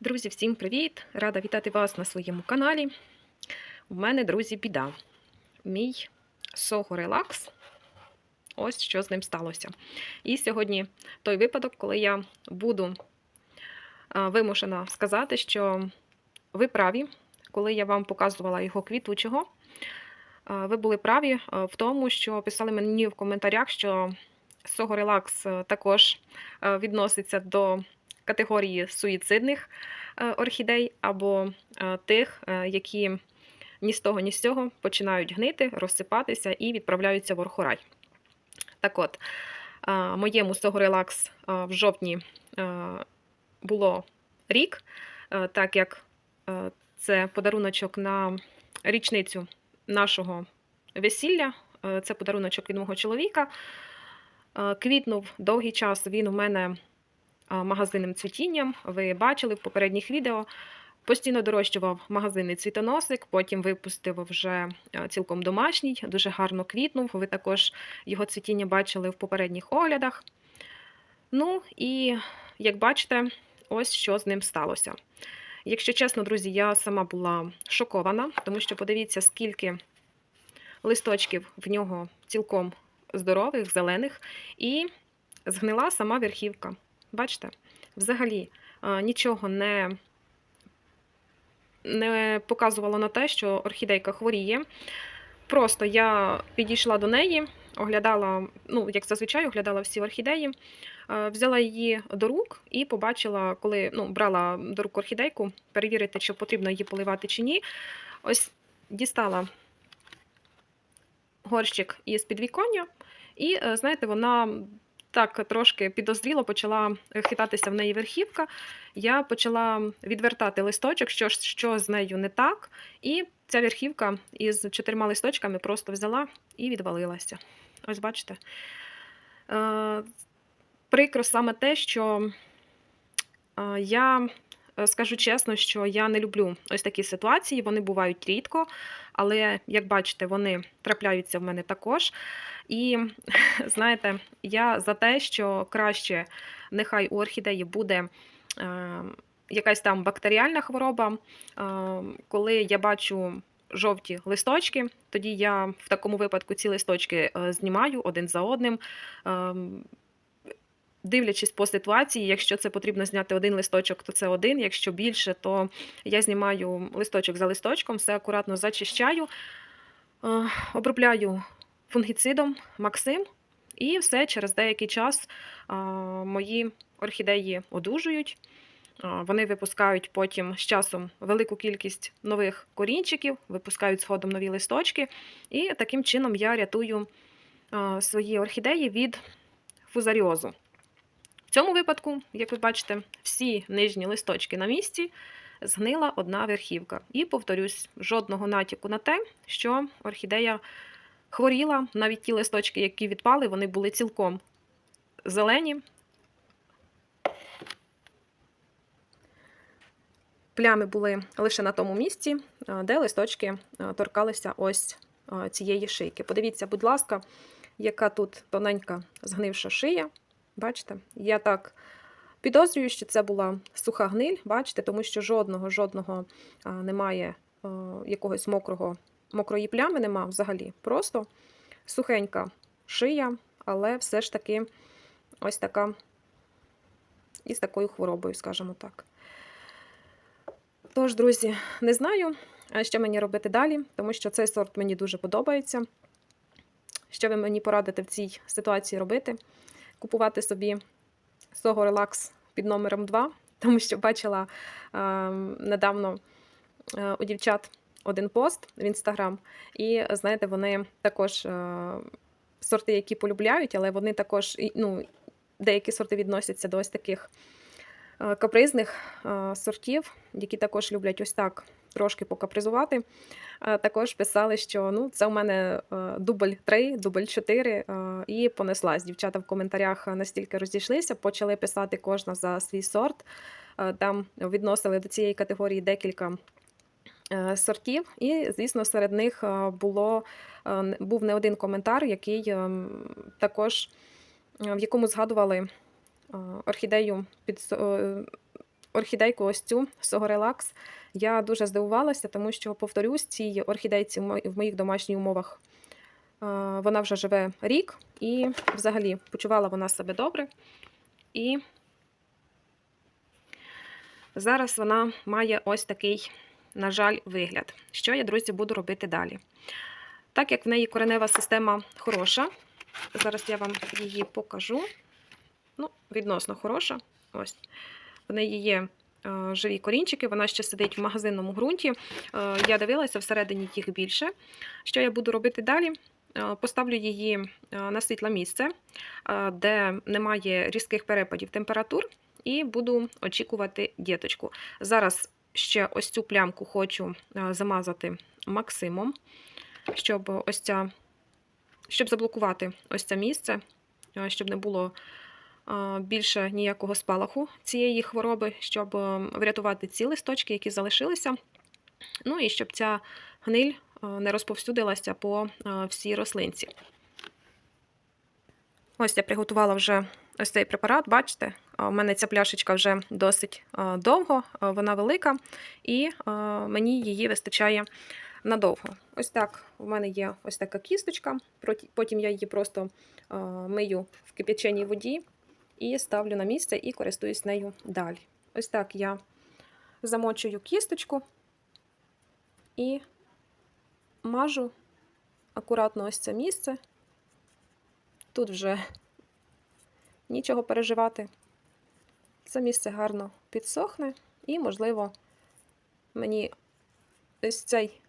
Друзі, всім привіт! Рада вітати вас на своєму каналі. У мене, друзі, біда. Мій Сого Релакс. Ось що з ним сталося. І сьогодні той випадок, коли я буду вимушена сказати, що ви праві, коли я вам показувала його квітучого. Ви були праві в тому, що писали мені в коментарях, що Сого Релакс також відноситься до категорії суїцидних е, орхідей або е, тих, е, які ні з того, ні з цього починають гнити, розсипатися і відправляються в орхорай. Так от, моєму Сого Релакс е, в жовтні було рік, так як це подаруночок на річницю нашого весілля, це подаруночок від мого чоловіка. Квітнув довгий час він у мене магазинним цвітінням. Ви бачили в попередніх відео. Постійно дорощував магазинний цвітоносик, потім випустив вже цілком домашній, дуже гарно квітнув. Ви також його цвітіння бачили в попередніх оглядах. Ну і як бачите, ось що з ним сталося. Якщо чесно, друзі, я сама була шокована, тому що подивіться, скільки листочків в нього цілком здорових, зелених, і згнила сама верхівка. Бачите, взагалі нічого не, не показувало на те, що орхідейка хворіє. Просто я підійшла до неї, оглядала, ну, як зазвичай, оглядала всі орхідеї, е, взяла її до рук і побачила, коли ну, брала до рук орхідейку, перевірити, чи потрібно її поливати чи ні. Ось дістала горщик із підвіконня, і, е, знаєте, вона так трошки підозріло почала хитатися в неї верхівка. Я почала відвертати листочок, що, що з нею не так. І ця верхівка із чотирма листочками просто взяла і відвалилася. Ось бачите. Е, прикро саме те, що е, я е, скажу чесно, що я не люблю ось такі ситуації. Вони бувають рідко, але як бачите, вони трапляються в мене також. І знаєте, я за те, що краще нехай у орхідеї буде е, якась там бактеріальна хвороба. Е, коли я бачу жовті листочки, тоді я в такому випадку ці листочки е, знімаю один за одним. Е, Дивлячись по ситуації, якщо це потрібно зняти один листочок, то це один. Якщо більше, то я знімаю листочок за листочком, все акуратно зачищаю, е, обробляю фунгіцидом Максим, і все через деякий час мої орхідеї одужують. Вони випускають потім з часом велику кількість нових корінчиків, випускають згодом нові листочки, і таким чином я рятую свої орхідеї від фузаріозу. В цьому випадку, як ви бачите, всі нижні листочки на місці, згнила одна верхівка. І повторюсь, жодного натяку на те, що орхідея хворіла. Навіть ті листочки, які відпали, вони були цілком зелені. Плями були лише на тому місці, де листочки торкалися ось цієї шийки. Подивіться, будь ласка, яка тут тоненька згнивша шия. Бачите? Я так підозрюю, що це була суха гниль, бачите, тому що жодного жодного немає а, якогось мокрого мокрої плями нема взагалі. Просто сухенька шия, але все ж таки ось така із такою хворобою, скажімо так. Тож, друзі, не знаю, що мені робити далі, тому що цей сорт мені дуже подобається. Що ви мені порадите в цій ситуації робити? Купувати собі Сого Relax під номером 2, тому що бачила е, недавно е, у дівчат один пост в інстаграм, і знаєте, вони також е, сорти, які полюбляють, але вони також ну, деякі сорти відносяться до ось таких е, капризних е, сортів, які також люблять ось так трошки покапризувати. Е, Також писали, що ну, це у мене е, дубль 3, дубль 4, е, і понеслась. Дівчата в коментарях настільки розійшлися, почали писати кожна за свій сорт. Там відносили до цієї категорії декілька сортів. І, звісно, серед них було, був не один коментар, який ем, також в якому згадували орхідею під орхідейку ось цю Согорелакс. Я дуже здивувалася, тому що, повторюсь, цій орхідейці в моїх домашніх умовах вона вже живе рік і взагалі почувала вона себе добре. І зараз вона має ось такий, на жаль, вигляд. Що я, друзі, буду робити далі? Так як в неї коренева система хороша, зараз я вам її покажу. Ну, відносно хороша. Ось. В неї є живі корінчики, вона ще сидить в магазинному ґрунті. Е, я дивилася, всередині їх більше. Що я буду робити далі? Е, Поставлю її е, на світле місце, е, де немає різких перепадів температур, і буду очікувати діточку. Зараз ще ось цю плямку хочу е, замазати Максимом, щоб ось ця, щоб заблокувати ось це місце, е, щоб не було е, більше ніякого спалаху цієї хвороби, щоб е, врятувати ці листочки, які залишилися. Ну і щоб ця гниль е, не розповсюдилася по е, всій рослинці. Ось я приготувала вже ось цей препарат. Бачите, у мене ця пляшечка вже досить довго, вона велика, і мені її вистачає надовго. Ось так у мене є ось така кісточка. Потім я її просто мию в кип'яченій воді і ставлю на місце і користуюсь нею далі. Ось так я замочую кісточку і мажу акуратно ось це місце. Тут вже нічого переживати. Це місце гарно підсохне, і, можливо, мені ось цей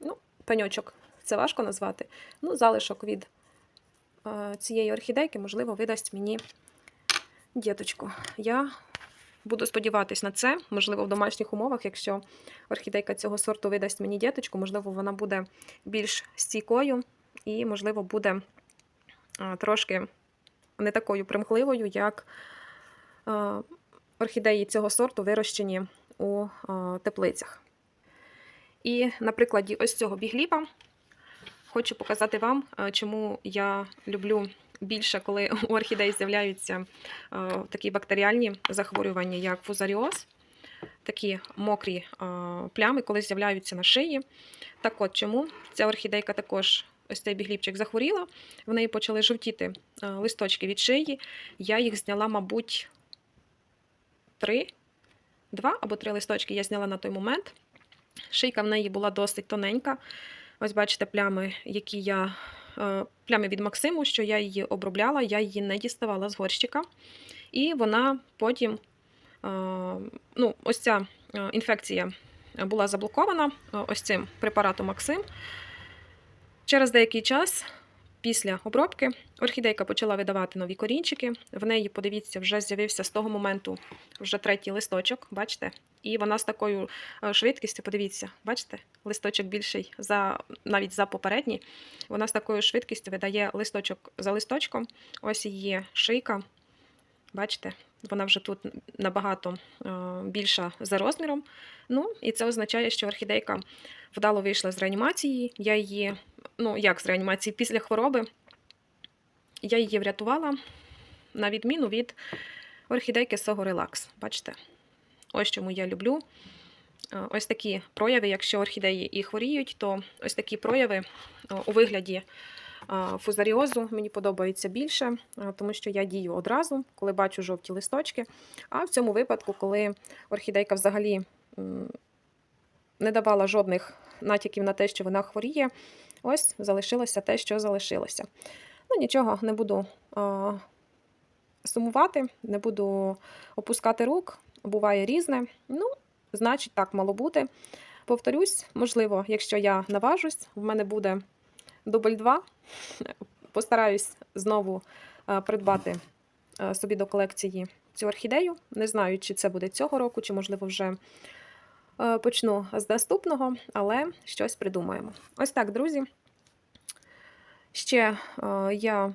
ну, пеньочок, це важко назвати, ну, залишок від е, цієї орхідейки, можливо, видасть мені діточку. Я буду сподіватись на це, можливо, в домашніх умовах, якщо орхідейка цього сорту видасть мені діточку, можливо, вона буде більш стійкою і, можливо, буде трошки не такою примхливою, як орхідеї цього сорту вирощені у теплицях. І на прикладі ось цього бігліпа хочу показати вам, чому я люблю більше, коли у орхідей з'являються е, такі бактеріальні захворювання, як фузаріоз, такі мокрі е, плями, коли з'являються на шиї. Так от чому ця орхідейка також, ось цей бігліпчик захворіла, в неї почали жовтіти е, листочки від шиї. Я їх зняла, мабуть, три, два або три листочки я зняла на той момент. Шийка в неї була досить тоненька. Ось бачите, плями, які я плями від Максиму, що я її обробляла, я її не діставала з горщика. І вона потім, е, ну, ось ця е, інфекція була заблокована е, ось цим препаратом Максим. Через деякий час, після обробки, орхідейка почала видавати нові корінчики. В неї, подивіться, вже з'явився з того моменту вже третій листочок, бачите? І вона з такою е, швидкістю, подивіться, бачите, листочок більший за навіть за попередній. Вона з такою швидкістю видає листочок за листочком. Ось її шийка. Бачите, вона вже тут набагато е, більша за розміром. Ну, і це означає, що орхідейка вдало вийшла з реанімації. Я її, ну як з реанімації, після хвороби я її врятувала на відміну від орхідейки Sogo Relax. Бачите? Ось чому я люблю. Ось такі прояви, якщо орхідеї і хворіють, то ось такі прояви у вигляді фузаріозу мені подобаються більше, тому що я дію одразу, коли бачу жовті листочки. А в цьому випадку, коли орхідейка взагалі не давала жодних натяків на те, що вона хворіє, ось залишилося те, що залишилося. Ну, нічого, не буду е, сумувати, не буду опускати рук. Буває різне. Ну, значить, так мало бути. Повторюсь, можливо, якщо я наважусь, в мене буде дубль 2. Постараюсь знову придбати собі до колекції цю орхідею. Не знаю, чи це буде цього року, чи, можливо, вже почну з наступного, але щось придумаємо. Ось так, друзі. Ще е, я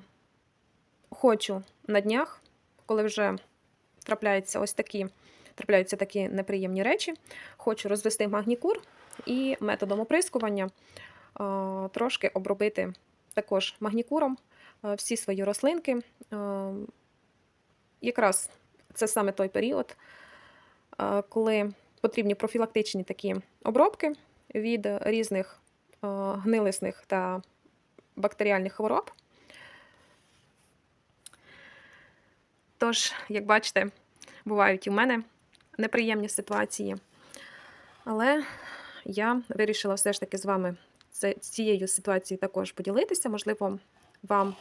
хочу на днях, коли вже трапляються ось такі, трапляються такі неприємні речі, хочу розвести магнікур і методом оприскування е, трошки обробити також магнікуром е, всі свої рослинки. Е, Якраз це саме той період, е, коли потрібні профілактичні такі обробки від різних е, гнилисних та бактеріальних хвороб. Тож, як бачите, бувають і в мене неприємні ситуації. Але я вирішила все ж таки з вами цією ситуацією також поділитися. Можливо, вам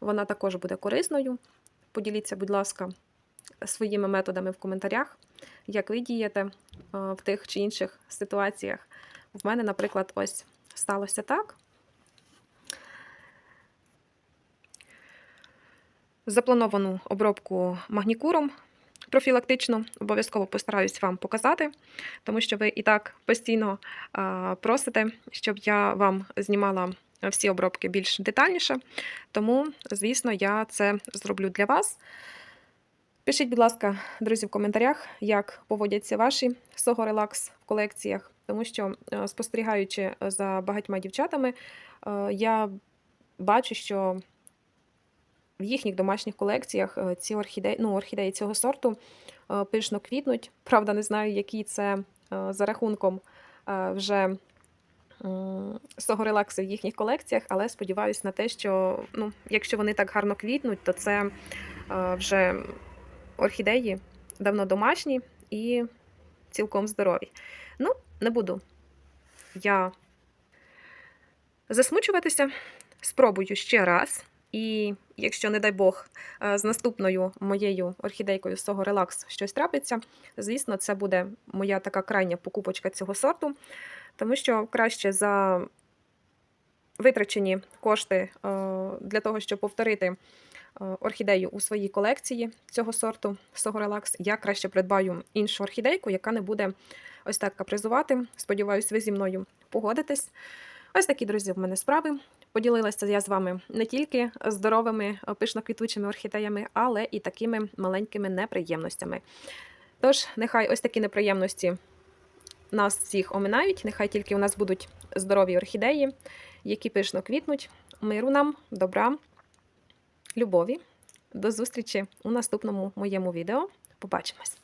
вона також буде корисною. Поділіться, будь ласка, своїми методами в коментарях, як ви дієте е, в тих чи інших ситуаціях. В мене, наприклад, ось сталося так. Заплановану обробку магнікуром профілактично обов'язково постараюсь вам показати, тому що ви і так постійно просите, щоб я вам знімала всі обробки більш детальніше. Тому, звісно, я це зроблю для вас. Пишіть, будь ласка, друзі, в коментарях, як поводяться ваші Сого Релакс в колекціях, тому що, е, спостерігаючи за багатьма дівчатами, е, я бачу, що в їхніх домашніх колекціях е, ці орхідеї, ну, орхідеї цього сорту е, пишно квітнуть. Правда, не знаю, який це е, за рахунком е, вже м, Сого Релакси в їхніх колекціях, але сподіваюся на те, що ну, якщо вони так гарно квітнуть, то це е, вже орхідеї давно домашні і цілком здорові. Ну, не буду я засмучуватися, спробую ще раз. І якщо, не дай Бог, е, з наступною моєю орхідейкою з цього релакс щось трапиться, звісно, це буде моя така крайня покупочка цього сорту, тому що краще за витрачені кошти е, для того, щоб повторити е, орхідею у своїй колекції цього сорту Сого Релакс, я краще придбаю іншу орхідейку, яка не буде ось так капризувати. Сподіваюсь, ви зі мною погодитесь. Ось такі, друзі, в мене справи. Поділилася я з вами не тільки здоровими пишно-квітучими орхідеями, але і такими маленькими неприємностями. Тож, нехай ось такі неприємності нас всіх оминають, нехай тільки у нас будуть здорові орхідеї, які пишно квітнуть. Миру нам, добра, любові. До зустрічі у наступному моєму відео. Побачимось!